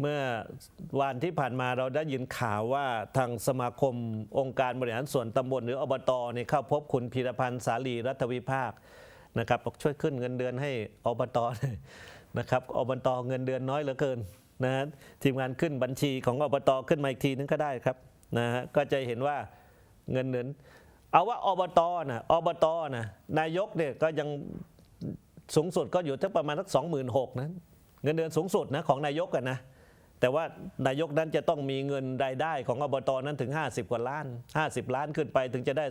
เมื่อวันที่ผ่านมาเราได้ยินข่าวว่าทางสมาคมองค์การบริหารส่วนตำบลหรืออบตเนี่ยเข้าพบคุณพีรพันธ์สาลีรัฐวิภาคนะครับบอกช่วยขึ้นเงินเดือนให้อบตหน่อยนะครับอบตเงินเดือนน้อยเหลือเกินนะฮะทีมงานขึ้นบัญชีของอบตขึ้นมาอีกทีนึงก็ได้ครับนะฮะก็จะเห็นว่าเงินเดือนเอาว่าอบตนะอบตนะนายกเนี่ยก็ยังสูงสุดก็อยู่ที่ประมาณสักสองหมื่นหกนะเงินเดือนสูงสุดนะของนายกกันนะ แต่ว่านายกนั้นจะต้องมีเงินรายได้ของอบตนั้นถึง 50 กว่าล้าน 50 ล้านขึ้นไปถึงจะได้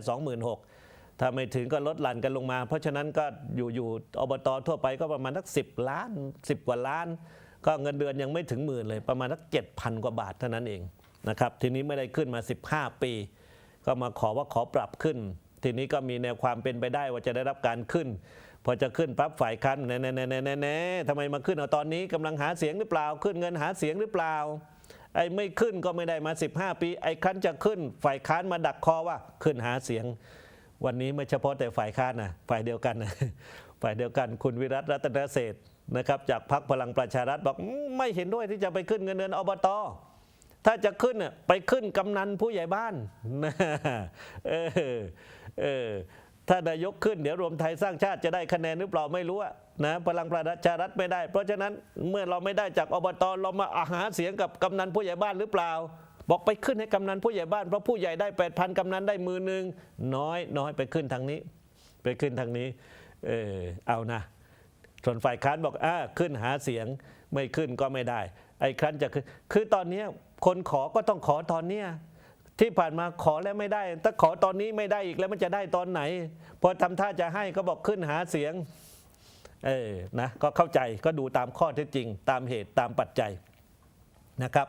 26,000ถ้าไม่ถึงก็ลดหลั่นกันลงมา เพราะฉะนั้นก็อยู่อยู่อบตทั่วไปก็ประมาณสัก10 ล้าน 10 กว่าล้าน ก็เงินเดือนยังไม่ถึงหมื่นเลยประมาณสัก7,000 กว่าบาทเท่านั้นเองนะครับทีนี้ไม่ได้ขึ้นมา 15 ปี ก็มาขอว่าขอปรับขึ้น ทีนี้ก็มีแนวความเป็นไปได้ว่าจะได้รับการขึ้น พอจะขึ้นปั๊บฝ่ายค้านแน่แน่แน่แน่แน่แน่ทำไมมาขึ้นเอาตอนนี้กำลังหาเสียงหรือเปล่า ขึ้นเงินหาเสียงหรือเปล่า ไอ้ไม่ขึ้นก็ไม่ได้มา 15 ปี ไอ้คันจะขึ้น ฝ่ายค้านมาดักคอว่าขึ้นหาเสียง วันนี้ไม่เฉพาะแต่ฝ่ายค้านนะฝ่ายเดียวกันนะฝ่ายเดียวกันคุณวิรัตรัตนเศษนะครับจากพรรคพลังประชารัฐบอกไม่เห็นด้วยที่จะไปขึ้นเงินเดือนอบตถ้าจะขึ้นน่ะไปขึ้นกำนันผู้ใหญ่บ้านนะเออเออ ถ้านายกขึ้นเดี๋ยวรวมไทยสร้างชาติจะได้คะแนนหรือเปล่าไม่รู้นะพลังประชารัฐไม่ได้ เพราะฉะนั้นเมื่อเราไม่ได้จากอบตเรามาอาหาเสียงกับกำนันผู้ใหญ่บ้านหรือเปล่า บอกไปขึ้นให้กำนันผู้ใหญ่บ้านเพราะผู้ใหญ่ได้แปดพันกำนันได้มือหนึ่งน้อยน้อยไปขึ้นทางนี้ ไปขึ้นทางนี้เออเอานะส่วนฝ่ายค้านบอกอ่าขึ้นหาเสียงไม่ขึ้นก็ไม่ได้ ไอ้ครั้นจะขึ้นคือตอนนี้คนขอก็ต้องขอตอนเนี้ย ที่ผ่านมาขอแล้วไม่ได้ ถ้าขอตอนนี้ไม่ได้อีกแล้วมันจะได้ตอนไหน พอทำท่าจะให้ก็บอกขึ้นหาเสียง เออนะก็เข้าใจก็ดูตามข้อเท็จจริง ตามเหตุตามปัจจัยนะครับ